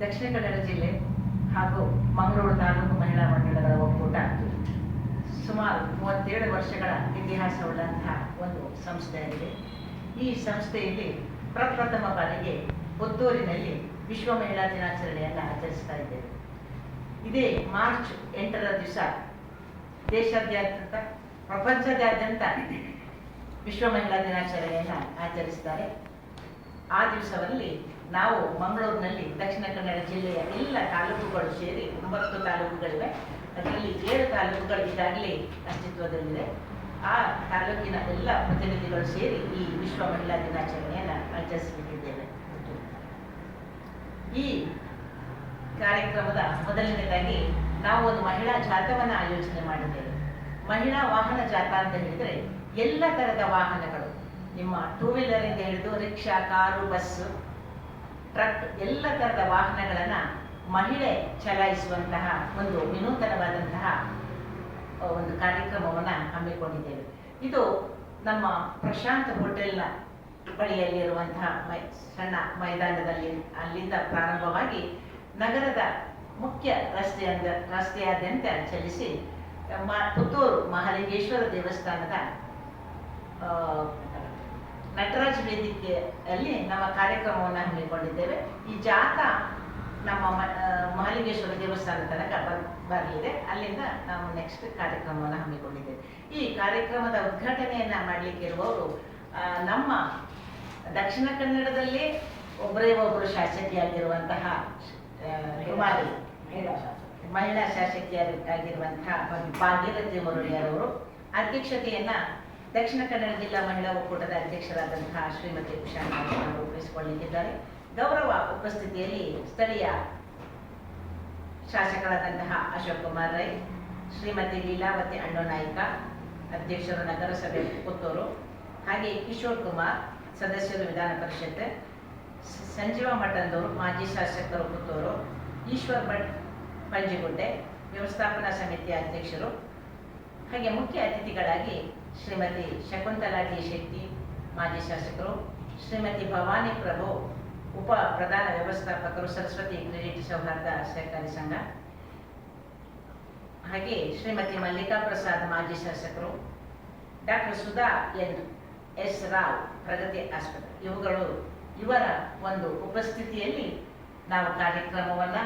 ದಕ್ಷಿಣ ಕನ್ನಡ ಜಿಲ್ಲೆ ಹಾಗೂ ಮಂಗಳೂರು ತಾಲೂಕು ಮಹಿಳಾ ಮಂಡಳಗಳ ಒಕ್ಕೂಟ. ಸುಮಾರು ಮೂವತ್ತೇಳು ವರ್ಷಗಳ ಇತಿಹಾಸವುಳ್ಳಂತಹ ಒಂದು ಸಂಸ್ಥೆಯಾಗಿದೆ. ಈ ಸಂಸ್ಥೆಯಲ್ಲಿ ಪ್ರಪ್ರಥಮ ಬಾರಿಗೆ ಪುತ್ತೂರಿನಲ್ಲಿ ವಿಶ್ವ ಮಹಿಳಾ ದಿನಾಚರಣೆಯನ್ನು ಆಚರಿಸ್ತಾ ಇದ್ದೇವೆ. ಇದೇ ಮಾರ್ಚ್ ಎಂಟರ ದಿವಸ ದೇಶಾದ್ಯಂತ, ಪ್ರಪಂಚದಾದ್ಯಂತ ವಿಶ್ವ ಮಹಿಳಾ ದಿನಾಚರಣೆಯನ್ನು ಆಚರಿಸ್ತಾರೆ. ಆ ದಿವಸದಲ್ಲಿ ನಾವು ಮಂಗಳೂರಿನಲ್ಲಿ ದಕ್ಷಿಣ ಕನ್ನಡ ಜಿಲ್ಲೆಯ ಎಲ್ಲ ತಾಲೂಕುಗಳು ಸೇರಿ ಒಂಬತ್ತು ತಾಲೂಕುಗಳಿವೆ. ಅದರಲ್ಲಿ ಏಳು ತಾಲೂಕುಗಳು ಈಗಾಗಲೇ ಅಸ್ತಿತ್ವದಲ್ಲಿದೆ. ಆ ತಾಲೂಕಿನ ಎಲ್ಲ ಪ್ರತಿನಿಧಿಗಳು ಸೇರಿ ಈ ವಿಶ್ವ ಮಹಿಳಾ ದಿನಾಚರಣೆಯನ್ನು ಆಚರಿಸಿಬಿಟ್ಟಿದ್ದೇವೆ ಈ ಕಾರ್ಯಕ್ರಮದ ಮೊದಲನೇದಾಗಿ ನಾವು ಒಂದು ಮಹಿಳಾ ಜಾಥವನ್ನು ಆಯೋಜನೆ ಮಾಡಿದ್ದೇವೆ. ಮಹಿಳಾ ವಾಹನ ಜಾಥಾ ಅಂತ ಹೇಳಿದರೆ ಎಲ್ಲ ಥರದ ವಾಹನಗಳು. ನಿಮ್ಮ ಟೂ ವೀಲರಿಂದ ಹಿಡಿದು ರಿಕ್ಷಾ ಕಾರು ಬಸ್ಸು ಟ್ರಕ್ ಎಲ್ಲ ಥರದ ವಾಹನಗಳನ್ನು ಮಹಿಳೆ ಚಲಾಯಿಸುವಂತಹ ಒಂದು ವಿನೂತನವಾದಂತಹ ಒಂದು ಕಾರ್ಯಕ್ರಮವನ್ನು ಹಮ್ಮಿಕೊಂಡಿದ್ದೇವೆ. ಇದು ನಮ್ಮ ಪ್ರಶಾಂತ್ ಹೋಟೆಲ್ನ ಬಳಿಯಲ್ಲಿರುವಂತಹ ಮೈ, ಸಣ್ಣ ಮೈದಾನದಲ್ಲಿ ಅಲ್ಲಿಂದ ಪ್ರಾರಂಭವಾಗಿ ನಗರದ ಮುಖ್ಯ ರಸ್ತೆಯಾದ ರಸ್ತೆಯಾದ್ಯಂತ ಚಲಿಸಿ ಪುತ್ತೂರು ಮಹಾಲಿಂಗೇಶ್ವರ ದೇವಸ್ಥಾನದ ನಟರಾಜ್ ವೇದಿಕೆಯಲ್ಲಿ ನಮ್ಮ ಕಾರ್ಯಕ್ರಮವನ್ನು ಹಮ್ಮಿಕೊಂಡಿದ್ದೇವೆ. ಈ ಜಾಥಾ ನಮ್ಮ ಮಹಾಲಿಂಗೇಶ್ವರ ದೇವಸ್ಥಾನ ತನಕ ಬರ್ ಬರಲಿದೆ. ಅಲ್ಲಿಂದ ನಾವು ನೆಕ್ಸ್ಟ್ ಕಾರ್ಯಕ್ರಮವನ್ನು ಹಮ್ಮಿಕೊಂಡಿದ್ದೇವೆ. ಈ ಕಾರ್ಯಕ್ರಮದ ಉದ್ಘಾಟನೆಯನ್ನ ಮಾಡಲಿಕ್ಕೆ ಇರುವವರು ನಮ್ಮ ದಕ್ಷಿಣ ಕನ್ನಡದಲ್ಲಿ ಒಬ್ಬರೇ ಒಬ್ಬರು ಶಾಸಕಿಯಾಗಿರುವಂತಹ ಕುಮಾರಿ ಮಹಿಳಾ ಶಾಸಕಿಯಾಗಿರುವಂತಹ ಭಾಗೀರಥಿ ಮುರಳಿಯರವರು ಅಧ್ಯಕ್ಷತೆಯನ್ನ ದಕ್ಷಿಣ ಕನ್ನಡ ಜಿಲ್ಲಾ ಮಹಿಳಾ ಒಕ್ಕೂಟದ ಅಧ್ಯಕ್ಷರಾದಂತಹ ಶ್ರೀಮತಿ ಉಷಾ ಅವರು ಗೌರವ ಉಪಸ್ಥಿತಿಯಲ್ಲಿ ಸ್ಥಳೀಯ ಶಾಸಕರಾದಂತಹ ಅಶೋಕ್ ಕುಮಾರ್ ರೈ, ಶ್ರೀಮತಿ ಲೀಲಾವತಿ ಅಣ್ಣನಾಯ್ಕ ಅಧ್ಯಕ್ಷರು ನಗರಸಭೆ ಪುತ್ತೂರು, ಹಾಗೆ ಕಿಶೋರ್ ಕುಮಾರ್, ಸದಸ್ಯರು ವಿಧಾನ ಪರಿಷತ್ ಸಂಜೀವ ಮಠಂದೂರು, ಮಾಜಿ ಶಾಸಕರು ಪುತ್ತೂರು, ಈಶ್ವರ್ ಭಟ್ ಪಂಜಿಗುಡ್ಡೆ, ವ್ಯವಸ್ಥಾಪನಾ ಸಮಿತಿಯ ಅಧ್ಯಕ್ಷರು, ಹಾಗೆ ಮುಖ್ಯ ಅತಿಥಿಗಳಾಗಿ ಶ್ರೀಮತಿ ಶಕುಂತಲಾ ಟಿ ಶೆಟ್ಟಿ, ಮಾಜಿ ಶಾಸಕರು, ಶ್ರೀಮತಿ ಭವಾನಿ ಪ್ರಭು, ಉಪ ಪ್ರಧಾನ ವ್ಯವಸ್ಥಾಪಕರು ಸರಸ್ವತಿ ಕ್ರೆಡಿಟ್ ಸೌಹಾರ್ದ ಸಹಕಾರಿ ಸಂಘ. ಹಾಗೆ ಶ್ರೀಮತಿ ಮಲ್ಲಿಕಾ ಪ್ರಸಾದ್ ಮಾಜಿ ಶಾಸಕರು, doctor Sudha N S Rao, Pragati ಆಸ್ಪತ್ರೆ. ಇವುಗಳು ಇವರ ಒಂದು ಉಪಸ್ಥಿತಿಯಲ್ಲಿ ನಾವು ಕಾರ್ಯಕ್ರಮವನ್ನು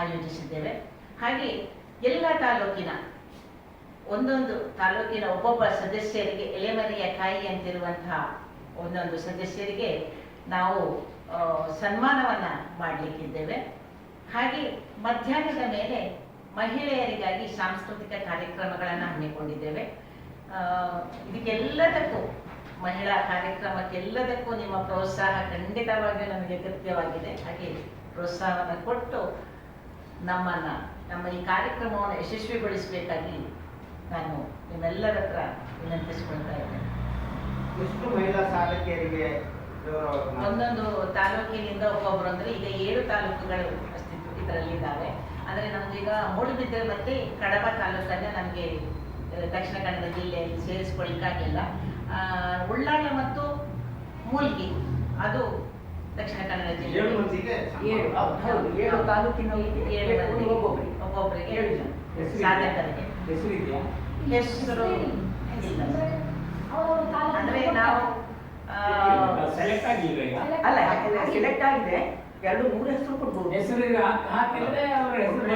ಆಯೋಜಿಸಿದ್ದೇವೆ. ಹಾಗೆ ಎಲ್ಲ ತಾಲೂಕಿನ ಒಂದೊಂದು ತಾಲೂಕಿನ ಒಬ್ಬೊಬ್ಬ ಸದಸ್ಯರಿಗೆ ಎಲೆಮನೆಯ ಕಾಯಿ ಅಂತಿರುವಂತಹ ಒಂದೊಂದು ಸದಸ್ಯರಿಗೆ ನಾವು ಸನ್ಮಾನವನ್ನು ಮಾಡಲಿಕ್ಕಿದ್ದೇವೆ. ಹಾಗೆ ಮಧ್ಯಾಹ್ನದ ಮೇಲೆ ಮಹಿಳೆಯರಿಗಾಗಿ ಸಾಂಸ್ಕೃತಿಕ ಕಾರ್ಯಕ್ರಮಗಳನ್ನು ಹಮ್ಮಿಕೊಂಡಿದ್ದೇವೆ. ಇದಕ್ಕೆಲ್ಲದಕ್ಕೂ ಮಹಿಳಾ ಕಾರ್ಯಕ್ರಮಕ್ಕೆಲ್ಲದಕ್ಕೂ ನಿಮ್ಮ ಪ್ರೋತ್ಸಾಹ ಖಂಡಿತವಾಗಿಯೂ ನಮಗೆ ಅಗತ್ಯವಾಗಿದೆ. ಹಾಗೆ ಪ್ರೋತ್ಸಾಹವನ್ನು ಕೊಟ್ಟು ನಮ್ಮನ್ನ, ನಮ್ಮ ಈ ಕಾರ್ಯಕ್ರಮವನ್ನು ಯಶಸ್ವಿಗೊಳಿಸಬೇಕಾಗಿ ನಾನು ನಿಮ್ಮೆಲ್ಲರ ಹತ್ರ ವಿನಂತಿಸ್ಕೊಳ್ತಾ ಇದ್ದೇನೆ. ಎಷ್ಟು ಮಹಿಳಾ ಸಾಧಕಿಯರಿಗೆ ಒಂದೊಂದು ತಾಲೂಕಿನಿಂದ ಒಬ್ಬೊಬ್ರು ಅಂದ್ರೆ ಈಗ ಏಳು ತಾಲೂಕುಗಳು ಅಸ್ತಿತ್ವ ಇದರಲ್ಲಿದ್ದಾವೆ. ಆದರೆ ನಮ್ಗೀಗ ಮೂಡುಬಿದ್ದರೆ ಮತ್ತೆ ಕಡಬ ತಾಲೂಕನ್ನ ನಮಗೆ ದಕ್ಷಿಣ ಕನ್ನಡ ಜಿಲ್ಲೆಯಲ್ಲಿ ಸೇರಿಸ್ಕೊಳ್ಳಿಕ್ಕಾಗಿಲ್ಲ. ಆ, ಉಳ್ಳಾಳ ಮತ್ತು ಮೂಲ್ಗಿ ಅದು ದಕ್ಷಿಣ ಕನ್ನಡ ಜಿಲ್ಲೆ ಏಳು ತಾಲೂಕಿನಲ್ಲಿ ಒಬ್ಬೊಬ್ಬರಿಗೆ ಏಳು ಜನ. ಸಾಧಕರಿಗೆ ಹೆಸರು ಅಂದ್ರೆ ನಾವು ಆ, ಸೆಲೆಕ್ಟ್ ಆಗಿಲ್ಲ ಅಲ್ಲ ಯಾಕಂದ್ರೆ ಸೆಲೆಕ್ಟ್ ಆಗಿದೆ. ಎರಡು ಮೂರು ಹೆಸರು ಕೊಡ್ಬೋದು. ಹೆಸರು ಹಾಕಿದ್ರೆ ಅವರ ಹೆಸರು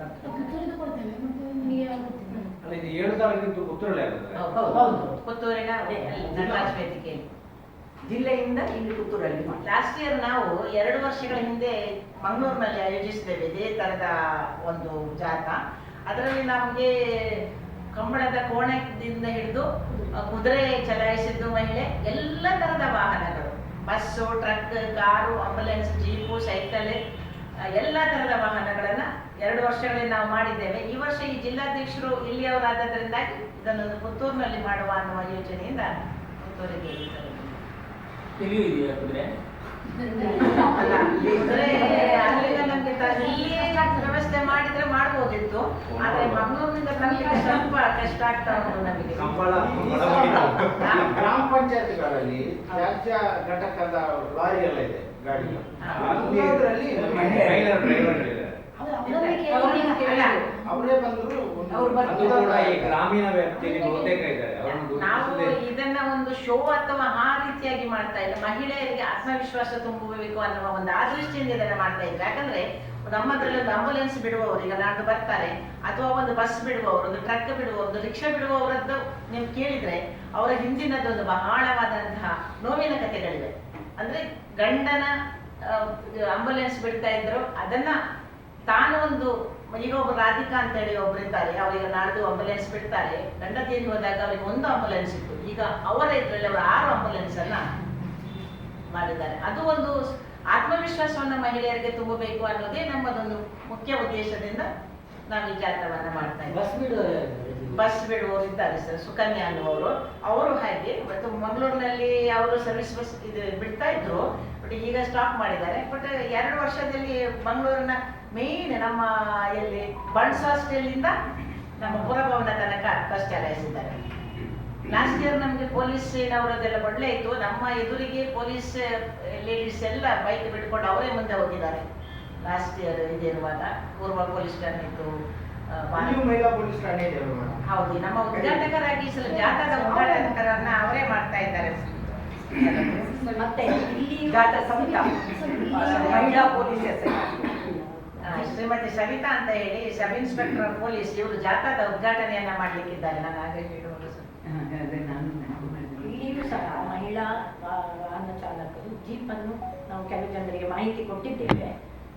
ಬರ್ತದೆ. ಕೊಡ್ತೇವೆ. ಪುತ್ತೂರಿನ ಅದೇ. ನಟರಾಜ್ ವೇದಿಕೆಯಲ್ಲಿ. ಜಿಲ್ಲೆಯಿಂದ ಇಲ್ಲಿ ಪುತ್ತೂರಲ್ಲಿ ಲಾಸ್ಟ್ ಇಯರ್ ನಾವು ಎರಡು ವರ್ಷಗಳ ಹಿಂದೆ ಮಂಗಳೂರಿನಲ್ಲಿ ಆಯೋಜಿಸಿದ್ದೇವೆ, ಇದೇ ಥರದ ಒಂದು ಜಾಥಾ ಅದರಲ್ಲಿ ನಮಗೆ ಕಂಬಳದ ಕೋಣದಿಂದ ಹಿಡಿದು ಕುದುರೆ ಚಲಾಯಿಸಿದ್ದು ಮಹಿಳೆ, ಎಲ್ಲ ತರದ ವಾಹನಗಳು. Bus, truck, car, ambulance, jeep, cycle, ಎಲ್ಲ ಥರದ ವಾಹನಗಳನ್ನ ಎರಡು ವರ್ಷಗಳಲ್ಲಿ ನಾವು ಮಾಡಿದ್ದೇವೆ. ಈ ವರ್ಷ ಈ ಜಿಲ್ಲಾಧ್ಯಕ್ಷರು ಇಲ್ಲಿಯವರಾದದ್ರಿಂದಾಗಿ ಇದನ್ನು ಪುತ್ತೂರಿನಲ್ಲಿ ಮಾಡುವ ಅನ್ನುವ ಯೋಜನೆಯಿಂದ ಪುತ್ತೂರಿಗೆ ಇದೆಯಾ ಕುದುರೆ ವ್ಯವಸ್ಥೆ ಮಾಡಿದ್ರೆ ಮಾಡ್ಬೋದಿತ್ತು. ಆದ್ರೆ ಮಂಗಳೂರಿನಿಂದ ಬರ್ಲಿಕ್ಕೆ ಸ್ವಲ್ಪ ಕಷ್ಟ ಆಗ್ತಾ ಉಂಟು ನಮಗೆ. ಕಂಬಳ ಗ್ರಾಮ ಪಂಚಾಯತ್ಗಳಲ್ಲಿ ತ್ಯಾಜ್ಯ ಘಟಕದ ಲಾರಿ ಎಲ್ಲ ಇದೆ ಗಾಡಿ ಅವರೇ ಬಂದ್ರು ಒಂದು- ಅವ್ರು ಅದು ಕೂಡ ಈ ಗ್ರಾಮೀಣ ವ್ಯಾಪ್ತಿಯಲ್ಲಿ ಬಹುತೇಕ ಇದ್ದಾರೆ. ಅವರನ್ನು ನಾವು ಗುರುತಿಸದೆ ಇದನ್ನ ಒಂದು ಶೋ ಅಥವಾ ಆ ರೀತಿಯಾಗಿ ಮಾಡ್ತಾ ಇಲ್ಲ. ಮಹಿಳೆಯರಿಗೆ ಆತ್ಮವಿಶ್ವಾಸ ತುಂಬಬೇಕು ಅನ್ನುವ ಒಂದು ಆ ದೃಷ್ಟಿಯಿಂದ ಇದನ್ನ ಮಾಡ್ತಾ ಇದ್ರು. ಯಾಕಂದ್ರೆ ನಮ್ಮದ್ರಲ್ಲಿ ಒಂದು ಆಂಬುಲೆನ್ಸ್ ಬಿಡುವವರು ಈಗ ನಾಡ್ದು ಬರ್ತಾರೆ ಅಥವಾ ಒಂದು ಬಸ್ ಬಿಡುವವರು ಒಂದು ಟ್ರಕ್ ಬಿಡುವವರು ಒಂದು ರಿಕ್ಷಾ ಬಿಡುವವರದ್ದು ನೀವು ಕೇಳಿದ್ರೆ ಅವರ ಹಿಂದಿನದೊಂದು ಬಹಳವಾದಂತಹ ನೋವಿನ ಕಥೆಗಳಿವೆ. ಅಂದ್ರೆ ಗಂಡನ ಆಂಬುಲೆನ್ಸ್ ಬಿಡ್ತಾ ಇದ್ರು ಅದನ್ನ ತಾನು ಒಂದು ಈಗ ಒಬ್ಬ ರಾಧಿಕಾ ಅಂತ ಹೇಳಿ ಒಬ್ರು ಇದ್ದಾರೆ. ಅವರಿಗೆ ನಾಡ್ದು ಆಂಬುಲೆನ್ಸ್ ಬಿಡ್ತಾರೆ. ಗಂಡ ತೀರಿ ಹೋದಾಗ ಅವರಿಗೆ ಒಂದು ಆಂಬುಲೆನ್ಸ್ ಇತ್ತು. ಈಗ ಅವರ ಇದ್ರಲ್ಲಿ ಅವರು ಆರು ಆಂಬುಲೆನ್ಸ್ ಅನ್ನ ಮಾಡಿದ್ದಾರೆ. ಅದು ಒಂದು ಆತ್ಮವಿಶ್ವಾಸವನ್ನ ಮಹಿಳೆಯರಿಗೆ ತುಂಬಬೇಕು ಅನ್ನೋದೇ ನಮ್ಮದೊಂದು ಮುಖ್ಯ ಉದ್ದೇಶದಿಂದ ನಾವು ಈ ಜಾತವನ್ನು ಮಾಡ್ತಾ ಇದ್ದೀವಿ ಬಸ್ ಬಿಡು ಬಸ್ ಬಿಡುವವರು ಇದ್ದಾರೆ ಸರ್ ಸುಕನ್ಯಾ ಅನ್ನುವರು ಅವರು ಹಾಗೆ ಮತ್ತು ಮಂಗಳೂರಿನಲ್ಲಿ ಅವರು ಸರ್ವಿಸ್ ಬಸ್ ಇದು ಬಿಡ್ತಾ ಇದ್ರು ಬಟ್ ಈಗ ಸ್ಟಾಪ್ ಮಾಡಿದ್ದಾರೆ. ಬಟ್ ಎರಡು ವರ್ಷದಲ್ಲಿ ಮಂಗಳೂರಿನ ಮೇನ್ ನಮ್ಮ ಎಲ್ಲಿ ಹಾಸ್ಟೆಲ್ ಹಾಸ್ಟೆಲಿಂದ ನಮ್ಮ ಪುರಭವನ ತನಕ ಬಸ್ ಚಲಾಯಿಸಿದ್ದಾರೆ. ಲಾಸ್ಟ್ ಇಯರ್ ನಮಗೆ ಪೊಲೀಸ್ ಅವರದೆಲ್ಲ ಒಳ್ಳೆ ಇತ್ತು. ನಮ್ಮ ಎದುರಿಗೆ ಪೊಲೀಸ್ ಲೇಡೀಸ್ ಎಲ್ಲ ಬೈಕ್ ಬಿಟ್ಕೊಂಡು ಅವರೇ ಮುಂದೆ ಹೋಗಿದ್ದಾರೆ. ಲಾಸ್ಟ್ ಇಯರ್ ಇದಿರುವಾಗ ಪೂರ್ವ ಪೊಲೀಸ್ ಠಾಣೆ ಇತ್ತು ಮಹಿಳಾ ಪೊಲೀಸ್ ಠಾಣೆ ಇದೆ ಮೇಡಮ್ ಹೌದು ನಮ್ಮ ಉದ್ಘಾಟಕರಾಗಿ ಈ ಸಲ ಜಾಥಾದ ಉದ್ಘಾಟಕರನ್ನ ಅವರೇ ಮಾಡ್ತಾ ಇದ್ದಾರೆ. ಮತ್ತೆ ಇಲ್ಲಿ ಜಾತ ಸಮಿತ ಮಹಿಳಾ ಪೊಲೀಸ್ ಆ, ಶ್ರೀಮತಿ ಸವಿತಾ ಅಂತ ಹೇಳಿ ಸಬ್ ಇನ್ಸ್ಪೆಕ್ಟರ್ ಪೊಲೀಸ್ ಇವರು ಜಾಥಾದ ಉದ್ಘಾಟನೆಯನ್ನ ಮಾಡ್ಲಿಕ್ಕಿದ್ದಾರೆ. ನಾನು ಹಾಗೆ ಹೇಳುವಾಗ ಸರ್. ಇಲ್ಲಿಯೂ ಸಹ ಮಹಿಳಾ ವಾಹನ ಚಾಲಕರು ಜೀಪನ್ನು ನಾವು ಕೆಲವು ಜನರಿಗೆ ಮಾಹಿತಿ ಕೊಟ್ಟಿದ್ದೇವೆ.